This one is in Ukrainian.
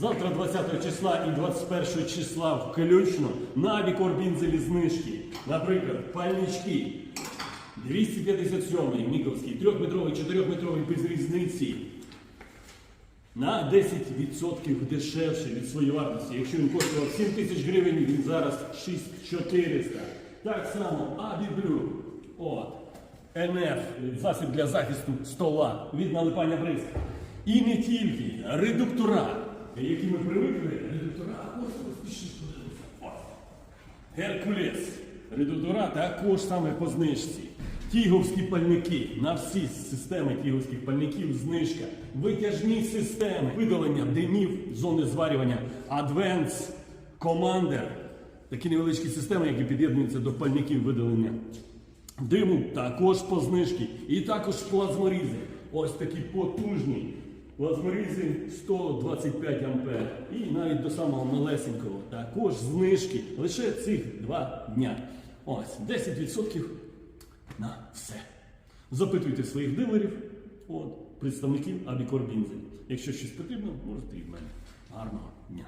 Завтра 20 числа і 21 числа включно на Авікорбінзелі знижки. Наприклад, пальнички 257-й Міковський, 3-метровий, 4-метровий без різниці. На 10% дешевше від своєї вартості. Якщо він коштував 7 тисяч гривень, він зараз 6400. Так само Абіблю. От. НФ, засіб для захисту стола від налипання бризк. І не тільки редуктора, які ми привикли. Редуктора, ось пішли подивитися. Ось. Геркулес. Редуктора також саме по знижці. Тіговські пальники. На всі системи тіговських пальників знижка. Витяжні системи. Видалення димів, зони зварювання. Advance Commander. Такі невеличкі системи, які під'єднуються до пальників видалення диму, також по знижці. І також плазморізи. Ось такі потужні. Плазморізи 125 ампер. І навіть до самого малесенького. Також знижки. Лише цих два дня. Ось 10% на все. Запитуйте своїх дилерів, от, представників Абікорбінзи. Якщо щось потрібно, можете і в мене. Гарного дня.